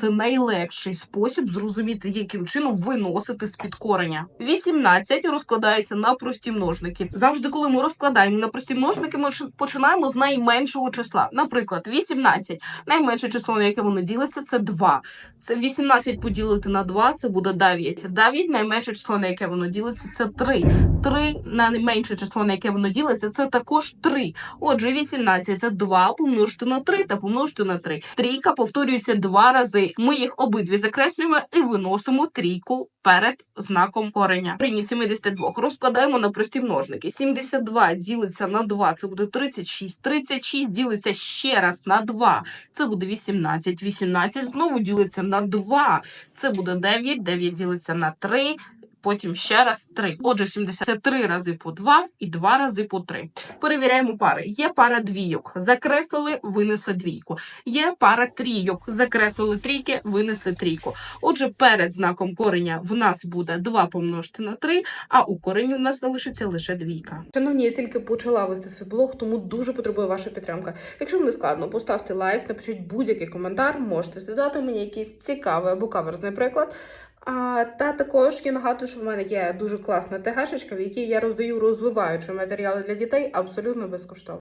Це найлегший спосіб зрозуміти, яким чином виносити з під кореня. 18 розкладається на прості множники. Завжди, коли ми розкладаємо на прості множники, ми починаємо з найменшого числа. Наприклад, 18. Найменше число, на яке воно ділиться, це 2. Це 18 поділити на 2, це буде 9. 9 найменше число, на яке воно ділиться, це 3. 3 найменше число, на яке воно ділиться, це також 3. Отже, 18 це 2 помножити на 3 та помножити на 3. Трійка повторюється два рази. Ми їх обидві закреслюємо і виносимо трійку перед знаком кореня. Рівні 72 розкладаємо на прості множники. 72 ділиться на 2, це буде 36. 36 ділиться ще раз на 2, це буде 18. 18 знову ділиться на 2, це буде 9. 9 ділиться на 3, потім ще раз 3. Отже, 70 це 3 рази по 2 і 2 рази по 3. Перевіряємо пари. Є пара двійок. Закреслили, винесли двійку. Є пара трійок. Закреслили трійки, винесли трійку. Отже, перед знаком кореня в нас буде 2 помножити на 3, а у корені в нас залишиться лише двійка. Шановні, я тільки почала вести свій блог, тому дуже потребую ваша підтримка. Якщо вам не складно, поставте лайк, напишіть будь-який коментар, можете задати мені якийсь цікавий або каверзний приклад. А, та також я нагадую, що в мене є дуже класна ТГшечка, в якій я роздаю розвиваючі матеріали для дітей абсолютно безкоштовно.